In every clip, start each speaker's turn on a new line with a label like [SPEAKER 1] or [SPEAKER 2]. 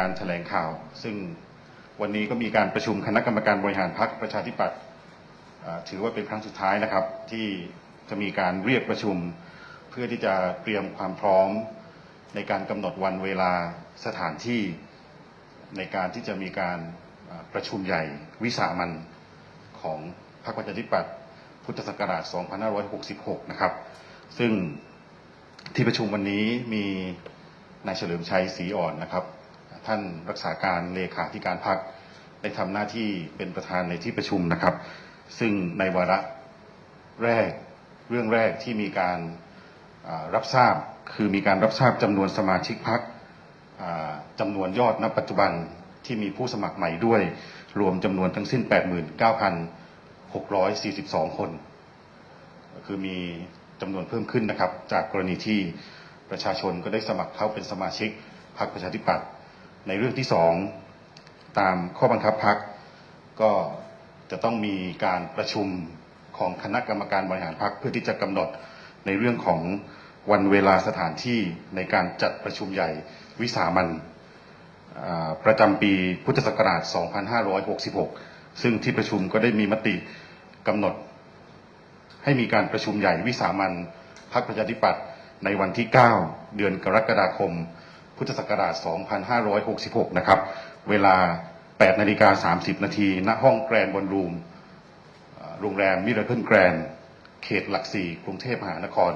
[SPEAKER 1] การแถลงข่าว ซึ่งวันนี้ก็มีการประชุมคณะกรรมการบริหารพรรคประชาธิปัตย์ถือว่าเป็นครั้งสุดท้ายนะครับ ที่จะมีการเรียกประชุม เพื่อที่จะเตรียมความพร้อมในการกำหนดวันเวลาสถานที่ ในการที่จะมีการประชุมใหญ่วิสามันของพรรคประชาธิปัตย์พุทธศักราช 2566 นะครับ ซึ่งที่ประชุมวันนี้มีนายเฉลิมชัยศรีอ่อนนะครับ ท่านรักษาการเลขาธิการพรรคได้ทำหน้าที่เป็นประธานในที่ประชุมนะครับ ซึ่งในวาระแรกเรื่องแรกที่มีการรับทราบคือมีการรับทราบจำนวนสมาชิกพรรคอ่าจำนวนยอดณปัจจุบันที่มีผู้สมัครใหม่ด้วย รวมจำนวนทั้งสิ้น 89,642 คน คือมีจำนวนเพิ่มขึ้นนะครับ จากกรณีที่ประชาชนก็ได้สมัครเข้าเป็นสมาชิกพรรคประชาธิปัตย์ ในเรื่องที่สองตามข้อบังคับพรรคก็จะต้องมีการประชุมของคณะกรรมการบริหารพรรคเพื่อที่จะกำหนดในเรื่องของวันเวลาสถานที่ในการจัดประชุมใหญ่วิสามันประจำปีพุทธศักราช 2566 ซึ่งที่ประชุมก็ได้มีมติกำหนด ให้มีการประชุมใหญ่วิสามันพรรคประชาธิปัตย์ในวันที่ 9 เดือนกรกฎาคม พุทธศักราช 2566 นะครับ เวลา 8 นาฬิกา 30 นาที ณ ห้องแกรนด์บอลรูม โรงแรมมิราเคิลแกรนด์เขตหลักสี่กรุงเทพมหานคร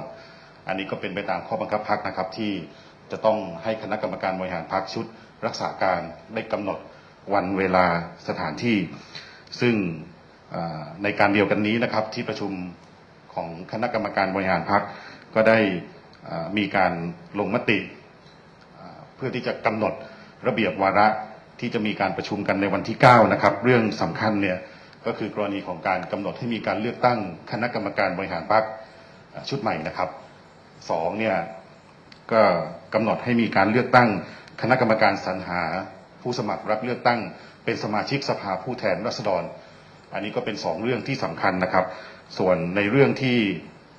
[SPEAKER 1] อันนี้ก็เป็นไปตามข้อบังคับพักนะครับ ที่จะต้องให้คณะกรรมการบริหารพักชุด รักษาการได้กำหนดวันเวลาสถานที่ ซึ่งในการเดียวกันนี้นะครับที่ประชุมของคณะกรรมการบริหารพักก็ได้มีการลงมติ เพื่อที่จะกำหนดระเบียบวาระที่จะมีการประชุมกันในวันที่ 9 นะครับ เรื่องสำคัญเนี่ยก็คือกรณีของการกำหนดให้มีการเลือกตั้งคณะกรรมการบริหารพักชุดใหม่นะครับสองเนี่ยก็กำหนดให้มีการเลือกตั้งคณะกรรมการสรรหาผู้สมัครรับเลือกตั้ง เป็นสมาชิกสภาผู้แทนราษฎร อันนี้ก็เป็นสองเรื่องที่สำคัญนะครับ ส่วนในเรื่องที่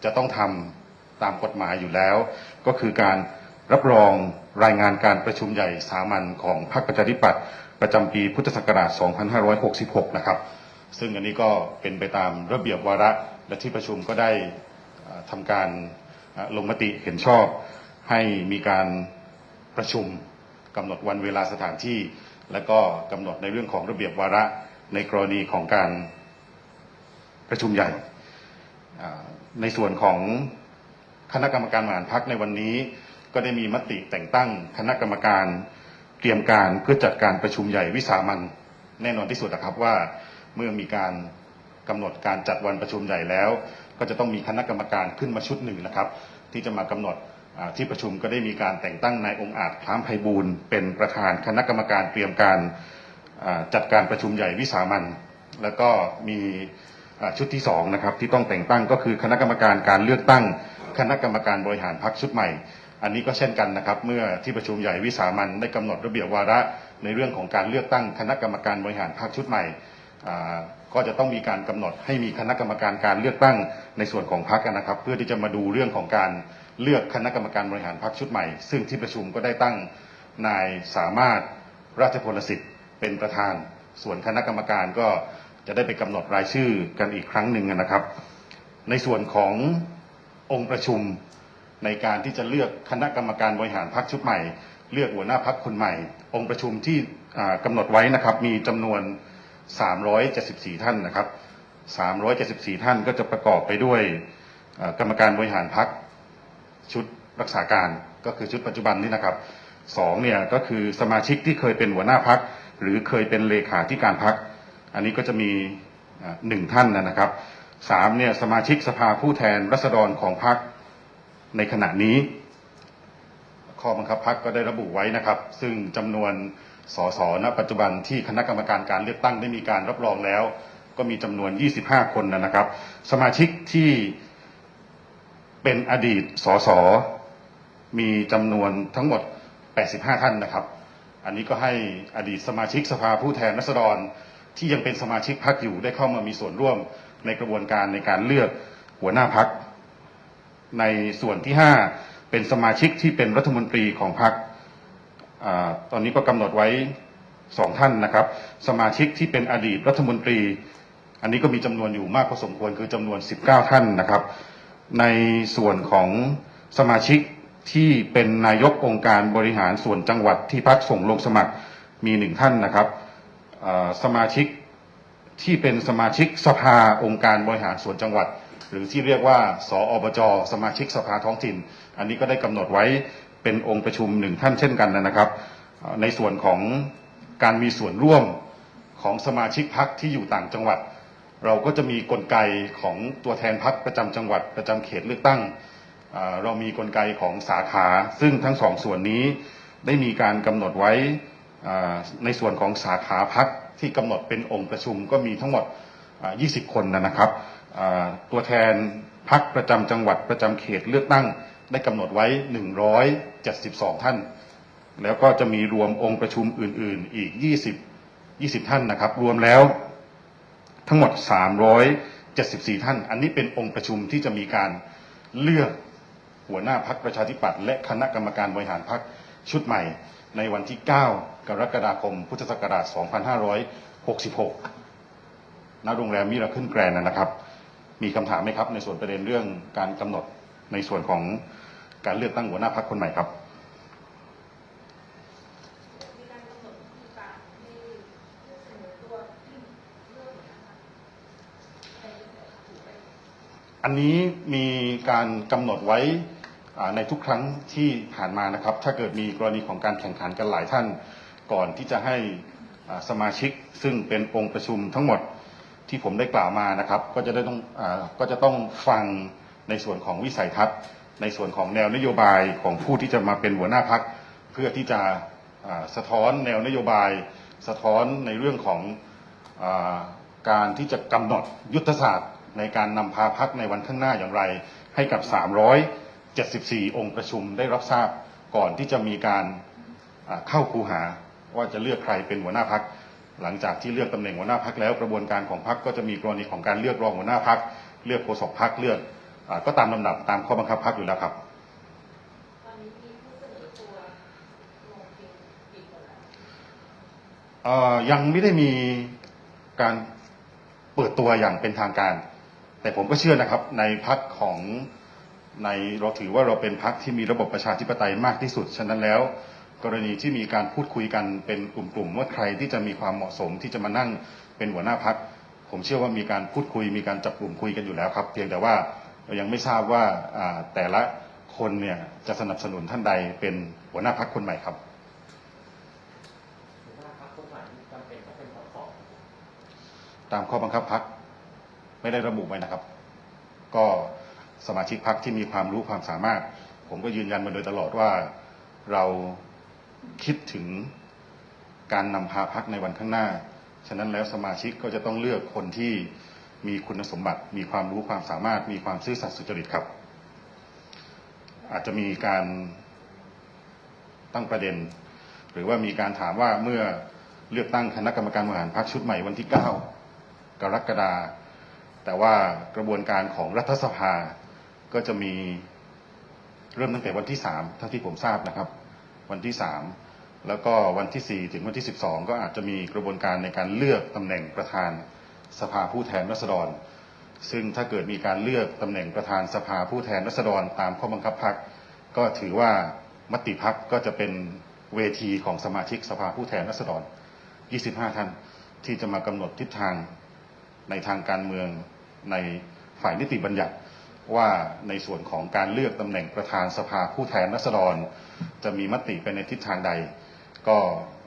[SPEAKER 1] จะต้องทำตามกฎหมายอยู่แล้ว ก็คือการ รับรองรายงานการประชุมใหญ่สามัญของพรรคประชาธิปัตย์ประจำปีพุทธศักราช 2566 นะครับ ซึ่งอันนี้ก็เป็นไปตามระเบียบวาระและที่ประชุมก็ได้ทำการลงมติเห็นชอบ ให้มีการประชุมกำหนดวันเวลาสถานที่ และก็กำหนดในเรื่องของระเบียบวาระในกรณีของการประชุมใหญ่ในส่วนของคณะกรรมการบริหารพักในวันนี้ ก็ได้มีมติแต่งตั้งคณะกรรมการเตรียมการเพื่อจัดการประชุมใหญ่วิสามันแน่นอนที่สุดนะครับว่าเมื่อมีการกำหนดการจัดวันประชุมใหญ่แล้ว ก็จะต้องมีคณะกรรมการขึ้นมาชุดหนึ่งนะครับ ที่จะมากำหนดที่ประชุมก็ได้มีการแต่งตั้งนายองค์อาจคล้ามไพบูลเป็นประธานคณะกรรมการเตรียมการจัดการประชุมใหญ่วิสามันแล้วก็มีชุดที่สองนะครับที่ต้องแต่งตั้งก็คือคณะกรรมการการเลือกตั้ง คณะกรรมการบริหารพรรคชุดใหม่ อันนี้ก็เช่นกันนะครับ เมื่อที่ประชุมใหญ่วิสามันได้กำหนดระเบียบวาระในเรื่องของการเลือกตั้งคณะกรรมการบริหารพรรคชุดใหม่ก็จะต้องมีการกำหนดให้มีคณะกรรมการการเลือกตั้งในส่วนของพรรคนะครับ เพื่อที่จะมาดูเรื่องของการเลือกคณะกรรมการบริหารพรรคชุดใหม่ ซึ่งที่ประชุมก็ได้ตั้งนายสามารถราชพลสิทธิ์เป็นประธาน ส่วนคณะกรรมการก็จะได้ไปกำหนดรายชื่อกันอีกครั้งหนึ่งนะครับ ในส่วนขององค์ประชุม ในการที่จะเลือกคณะกรรมการบริหารพรรคชุดใหม่ เลือกหัวหน้าพรรคนใหม่ องค์ประชุมที่อ่ากำหนดไว้นะครับ มีจำนวน 374 ท่านนะครับ 374 ท่านก็จะประกอบไปด้วยกรรมการบริหารพรรคชุดรักษาการก็คือชุดปัจจุบันนี้นะครับสองเนี่ยก็คือสมาชิกที่เคยเป็นหัวหน้าพรรคหรือเคยเป็นเลขาธิการพรรคอันนี้ก็จะมีหนึ่งท่านนะครับสามเนี่ยสมาชิกสภาผู้แทนรัษฎรของพรรค ในขณะนี้ ข้อบังคับพักก็ได้ระบุไว้นะครับ ซึ่งจำนวนสสณปัจจุบันที่คณะกรรมการการเลือกตั้งได้มีการรับรองแล้ว ก็มีจำนวน 25 คนนะครับ สมาชิกที่เป็นอดีตสสมีจำนวนทั้งหมด 85 ท่านนะครับ อันนี้ก็ให้อดีตสมาชิกสภาผู้แทนรัษฎร ที่ยังเป็นสมาชิกพรรคอยู่ได้เข้ามามีส่วนร่วมในกระบวนการในการเลือกหัวหน้าพรรค ในส่วนที่ 5 เป็นสมาชิกที่เป็นรัฐมนตรีของพรรคตอนนี้ก็กำหนดไว้สองท่านนะครับ สมาชิกที่เป็นอดีตรัฐมนตรี อันนี้ก็มีจำนวนอยู่มากพอสมควรคือจำนวน 19 ท่านนะครับ ในส่วนของสมาชิกที่เป็นนายกองค์การบริหารส่วนจังหวัดที่พักส่งลงสมัครมีหนึ่งท่านนะครับสมาชิกที่เป็นสมาชิกสภาองค์การบริหารส่วนจังหวัด หรือที่เรียกว่าสออบจสมาชิกสภาท้องถิ่น อันนี้ก็ได้กำหนดไว้เป็นองค์ประชุมหนึ่งท่านเช่นกันนะครับ ในส่วนของการมีส่วนร่วมของสมาชิกพักที่อยู่ต่างจังหวัด เราก็จะมีกลไกของตัวแทนพักประจำจังหวัดประจำเขตเลือกตั้ง เรามีกลไกของสาขา ซึ่งทั้งสองส่วนนี้ได้มีการกำหนดไว้ในส่วนของสาขาพักที่กำหนดเป็นองค์ประชุมก็มีทั้งหมดอ่า20 คนนะครับ ตัวแทนพักประจำจังหวัดประจำเขตเลือกตั้งได้กำหนดไว้ 172 ท่าน แล้วก็จะมีรวมองค์ประชุมอื่น ๆ อีก 20 20 ท่านนะครับ รวมแล้วทั้งหมด 374 ท่าน อันนี้เป็นองค์ประชุมที่จะมีการเลือกหัวหน้าพักประชาธิปัตย์และคณะกรรมการบริหารพักชุดใหม่ ในวันที่ 9 กรกฎาคม พุทธศักราช 2566 ณ โรงแรมมิราขึ้นแกรนด์นะครับ มีคำถามไหมครับ ในส่วนประเด็นเรื่องการกำหนดในส่วนของการเลือกตั้งหัวหน้าพักคนใหม่ครับ
[SPEAKER 2] อัน
[SPEAKER 1] นี้มีการกำหนดไว้ในทุกครั้งที่ผ่านมานะครับ ถ้าเกิดมีกรณีของการแข่งขันกันหลายท่าน ก่อนที่จะให้สมาชิกซึ่งเป็นองค์ประชุมทั้งหมด ที่ผมได้กล่าวมานะครับ ก็จะได้ต้องอก็จะต้องฟังในส่วนของวิสัยทัศน์ ในส่วนของแนวนโยบายของผู้ที่จะมาเป็นหัวหน้าพักเพื่อที่จะสะท้อนแนวนโยบาย สะท้อนในเรื่องของอการที่จะกำหนดยุทธศาสตร์ ในการนำพาพักในวันข้างหน้าอย่างไร ให้กับ 374 องค์ประชุมได้รับทราบก่อนที่จะมีการเข้าคูหาว่าจะเลือกใครเป็นหัวหน้าพัก หลังจากที่เลือกตำแหน่งหัวหน้าพักแล้วกระบวนการของพักก็จะมีกรณีของการเลือกรองหัวหน้าพักเลือกโฆษกพักเลือกอาก็ตามลำดับตามข้อบังคับพักอยู่แล้วครับ
[SPEAKER 2] ตอนนี้มีผู้เสนอตัวลงเพียงกี่คนแล้ว
[SPEAKER 1] เอ่อยังไม่ได้มีการเปิดตัวอย่างเป็นทางการ แต่ผมก็เชื่อนะครับในพักของในเราถือว่าเราเป็นพักที่มีระบบประชาธิปไตยมากที่สุด ฉะนั้นแล้ว กรณีที่มีการพูดคุยกันเป็นกลุ่มๆว่าใครที่จะมีความเหมาะสมที่จะมานั่งเป็นหัวหน้าพักผมเชื่อว่ามีการพูดคุยมีการจับกลุ่มคุยกันอยู่แล้วครับ เพียงแต่ว่าเรายังไม่ทราบว่าอ่าแต่ละคนเนี่ยจะสนับสนุนท่านใดเป็นหัวหน้าพักคนใหม่ครับ
[SPEAKER 3] หัวหน้าพรรคคนใหม่นี่จำเป็นต้องเป็นสส
[SPEAKER 1] ตามข้อบังคับพักไม่ได้ระบุไว้นะครับ ก็สมาชิกพักที่มีความรู้ความสามารถ ผมก็ยืนยันมาโดยตลอดว่าเรา คิดถึงการนำพาพักในวันข้างหน้า ฉะนั้นแล้วสมาชิกก็จะต้องเลือกคนที่มีคุณสมบัติ มีความรู้ความสามารถ มีความซื่อสัตย์สุจริตครับ อาจจะมีการตั้งประเด็น หรือว่ามีการถามว่าเมื่อเลือกตั้งคณะกรรมการบริหารพรรคชุดใหม่วันที่ 9 กรกฎาแต่ว่ากระบวนการของรัฐสภาก็จะมีเริ่มตั้งแต่วันที่ 3 เท่าที่ผมทราบนะครับ วันที่ 3 แล้วก็วันที่ 4 ถึงวันที่ 12 ก็อาจจะมีกระบวนการในการเลือกตำแหน่งประธานสภาผู้แทนราษฎร ซึ่งถ้าเกิดมีการเลือกตำแหน่งประธานสภาผู้แทนราษฎร ตามข้อบังคับพรรคก็ถือว่ามติพักก็จะเป็นเวทีของสมาชิกสภาผู้แทนราษฎร 25 ท่านที่จะมากำหนดทิศทางในทางการเมืองในฝ่ายนิติบัญญัติว่าในส่วนของการเลือกตำแหน่งประธานสภาผู้แทนราษฎร จะมีมติไปในทิศทางใด ก็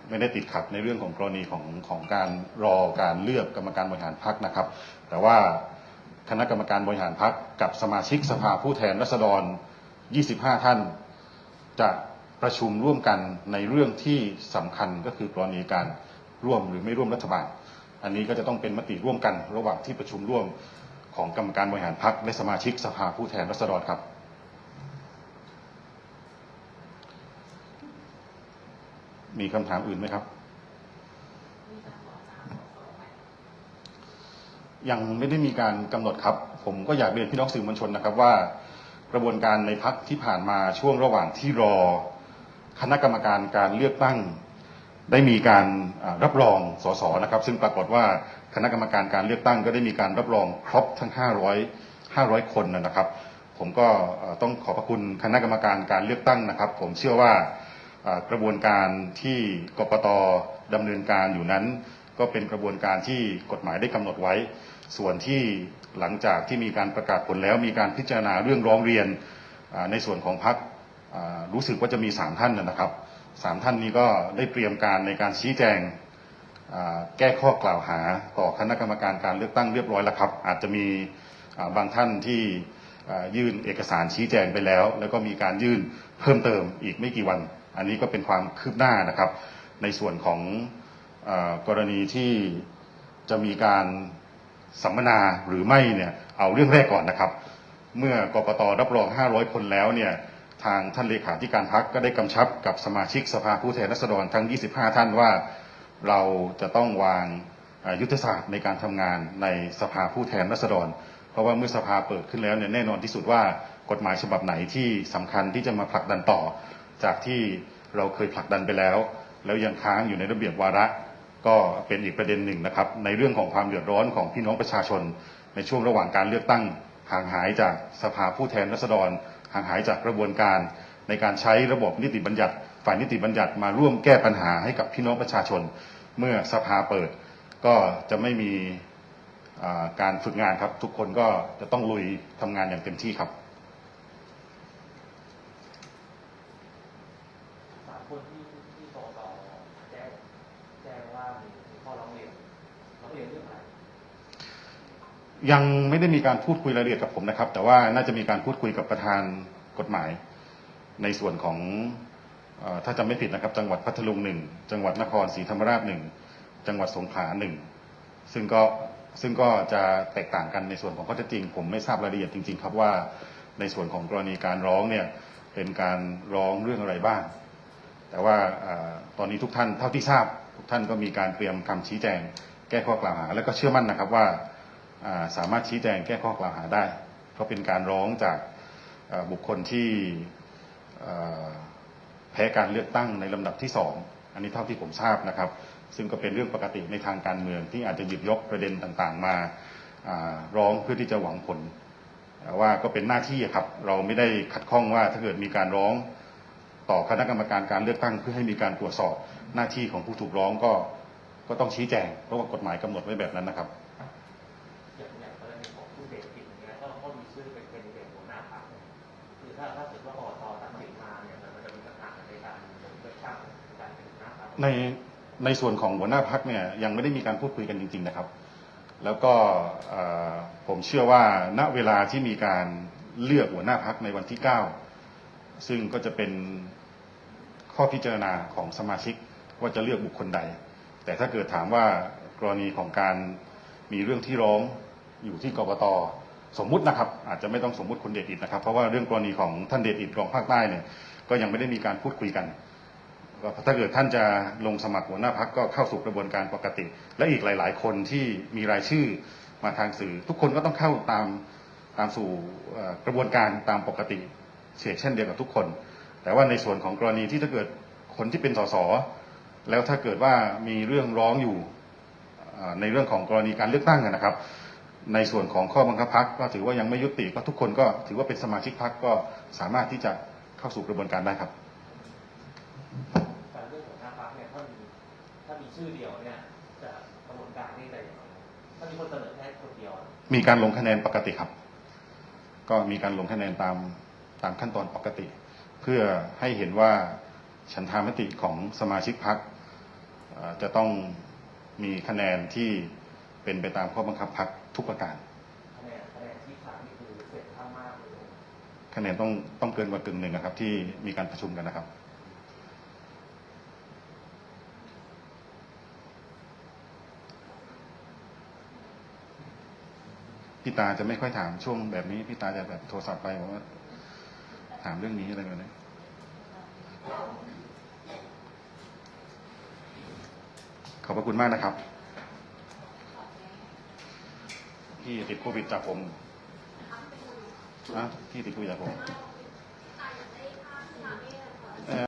[SPEAKER 1] ไม่ได้ติดขัดในเรื่องของกรณีของของการรอการเลือกกรรมการบริหารพักนะครับ แต่ว่าคณะกรรมการบริหารพักกับสมาชิกสภาผู้แทนราษฎร 25 ท่าน จะประชุมร่วมกันในเรื่องที่สำคัญก็คือกรณีการร่วมหรือไม่ร่วมรัฐบาล อันนี้ก็จะต้องเป็นมติร่วมกัน ระหว่างที่ประชุมร่วมของกรรมการบริหารพรรคและสมาชิกสภาผู้แทนราษฎรครับ มีคำถามอื่นไหมครับ ยังไม่ได้มีการกำหนดครับ ผมก็อยากเรียนพี่น้องสื่อมวลชนนะครับว่า กระบวนการในพักที่ผ่านมาช่วงระหว่างที่รอ คณะกรรมการการเลือกตั้ง ได้มีการรับรองสสนะครับ ซึ่งปรากฏว่าคณะกรรมการการเลือกตั้ง ก็ได้มีการรับรองครบทั้ง 500 500 คนนะครับ ผมก็ต้องขอบพระคุณคณะกรรมการการเลือกตั้งนะครับ ผมเชื่อว่า กระบวนการที่กกตดำเนินการอยู่นั้น ก็เป็นกระบวนการที่กฎหมายได้กำหนดไว้ ส่วนที่หลังจากที่มีการประกาศผลแล้ว มีการพิจารณาเรื่องร้องเรียนในส่วนของพรรครู้สึกว่าจะมีสามท่านนะครับสามท่านนี้ก็ได้เตรียมการในการชี้แจงแก้ข้อกล่าวหาต่อคณะกรรมการการเลือกตั้งเรียบร้อยแล้วครับ อาจจะมีบางท่านที่ยื่นเอกสารชี้แจงไปแล้ว แล้วก็มีการยื่นเพิ่มเติมอีกไม่กี่วัน อันนี้ก็เป็นความคืบหน้านะครับ ในส่วนของอกรณีที่จะมีการสัมมนาหรือไม่เนี่ยเอาเรื่องแรกก่อนนะครับ เมื่อกกตรับรอง 500 คนแล้วเนี่ยทางท่านเลขาธิการพักก็ได้กำชับกับสมาชิกสภาผู้แทนราษฎรทั้ง 25 ท่านว่าเราจะต้องวางยุทธศาสตร์ในการทำงานในสภาผู้แทนราษฎร เพราะว่าเมื่อสภาเปิดขึ้นแล้วเนี่ยแน่นอนที่สุดว่ากฎหมายฉบับไหนที่สำคัญที่จะมาผลักดันต่อ จากที่เราเคยผลักดันไปแล้ว แล้วยังค้างอยู่ในระเบียบวาระ ก็เป็นอีกประเด็นหนึ่งนะครับ ในเรื่องของความเดือดร้อนของพี่น้องประชาชน ในช่วงระหว่างการเลือกตั้งห่างหายจากสภาผู้แทนราษฎร ห่างหายจากกระบวนการ ในการใช้ระบบนิติบัญญัติ ฝ่ายนิติบัญญัติมาร่วมแก้ปัญหาให้กับพี่น้องประชาชน เมื่อสภาเปิด ก็จะไม่มีการฝึกงานครับ ทุกคนก็จะต้องลุยทำงานอย่างเต็มที่ครับ
[SPEAKER 3] สาม คนที่ที่กตแจ้งแจ้งว่ามีข้อร้องเรียนร้องเรียนเรื่องอะไร
[SPEAKER 1] ยังไม่ได้มีการพูดคุยรายละเอียดกับผมนะครับ แต่ว่าน่าจะมีการพูดคุยกับประธานกฎหมาย ในส่วนของอถ้าจำไม่ผิดนะครับ จังหวัดพัทลุงหนึ่งจังหวัดนครศรีธรรมราชหนึ่งจังหวัดสงขลาหนึ่งซึ่งก็ซึ่งก็จะแตกต่างกันในส่วนของข้อเท็จจริง ผมไม่ทราบรายละเอียดจริง ๆ ครับว่าในส่วนของกรณีการร้องเนี่ยเป็นการร้องเรื่องอะไรบ้าง แต่ว่าตอนนี้ทุกท่านเท่าที่ทราบ ทุกท่านก็มีการเตรียมคำชี้แจง แก้ข้อกล่าวหา และก็เชื่อมั่นนะครับว่าสามารถชี้แจงแก้ข้อกล่าวหาได้ เพราะเป็นการร้องจากบุคคลที่แพ้การเลือกตั้งในลำดับที่สองอันนี้เท่าที่ผมทราบนะครับ ซึ่งก็เป็นเรื่องปกติในทางการเมืองที่อาจจะหยิบยกประเด็นต่างๆ มาร้องเพื่อที่จะหวังผลว่าก็เป็นหน้าที่ครับเราไม่ได้ขัดข้องว่าถ้าเกิดมีการร้อง ต่อคณะกรรมการการเลือกตั้งเพื่อให้มีการตรวจสอบหน้าที่ของผู้ถูกร้องก็ก็ต้องชี้แจงเพราะว่ากฎหมายกำหนดไว้แบบนั้นนะครับ
[SPEAKER 3] อย่างอย่างกรณีของผู้เด็กผิดอย่างเงี้ยก็มีชื่อเป็นเป็นหัวหน้าพรรคเนี่ยคือถ้าถ้าเกิดว่ากตตัดสินมาเนี่ยมันจะมีปัญหาในการลงอกตั้งในการเป็นหัวหน้าพรรค
[SPEAKER 1] ในในส่วนของหัวหน้าพักเนี่ยยังไม่ได้มีการพูดคุยกันจริง ๆนะครับ แล้วก็ผมเชื่อว่าณเวลาที่มีการเลือกหัวหน้าพักในวันที่ 9 ซึ่งก็จะเป็น ข้อพิจารณาของสมาชิกว่าจะเลือกบุคคลใด แต่ถ้าเกิดถามว่ากรณีของการมีเรื่องที่ร้องอยู่ที่กกตสมมุตินะครับ อาจจะไม่ต้องสมมุติคนเดชอิดนะครับ เพราะว่าเรื่องกรณีของท่านเดชอิดรองภาคใต้เนี่ยก็ยังไม่ได้มีการพูดคุยกันถ้าเกิดท่านจะลงสมัครหัวหน้าพักก็เข้าสู่กระบวนการปกติ และอีกหลาย ๆ คนที่มีรายชื่อมาทางสื่อ ทุกคนก็ต้องเข้าตามตามสู่กระบวนการตามปกติเช่นเช่นเดียวกับทุกคน แต่ว่าในส่วนของกรณีที่ถ้าเกิดคนที่เป็นสสแล้วถ้าเกิดว่ามีเรื่องร้องอยู่เอ่อในเรื่องของกรณีการเลือกตั้งอะนะครับ ในส่วนของข้อบังคับพักก็ถือว่ายังไม่ยุติก็ทุกคนก็ถือว่าเป็นสมาชิกพักก็สามารถที่จะเข้าสู่กระบวนการได้ครับ
[SPEAKER 3] การเลือกหัวหน้าพรรคเนี่ยถ้ามีถ้ามีชื่อเดียวเนี่ยจะกระบวนการนี่จะยังไงถ้ามีคนเสนอแค่คนเดียวอะ
[SPEAKER 1] มีการลงคะแนนปกติครับ ก็มีการลงคะแนนตามตามขั้นตอนปกติ เพื่อให้เห็นว่าฉันทามติของสมาชิกพักจะต้องมีคะแนนที่เป็นไปตามข้อบังคับพักทุกประการ
[SPEAKER 3] คะแนนคะแนนที่ขาดนี่คือเสียงข้างมากเลย
[SPEAKER 1] คะแนนต้องต้องเกินกว่ากึ่งหนึ่งนะครับ ที่มีการประชุมกันนะครับพี่ตาจะไม่ค่อยถามช่วงแบบนี้พี่ตาจะแบบโทรศัพท์ไปบอกว่า ถามเรื่องนี้อะไรแบบนี้ขอบพระคุณมากนะครับพี่ติดโควิดจากผมนะพี่ติดโควิดจากผม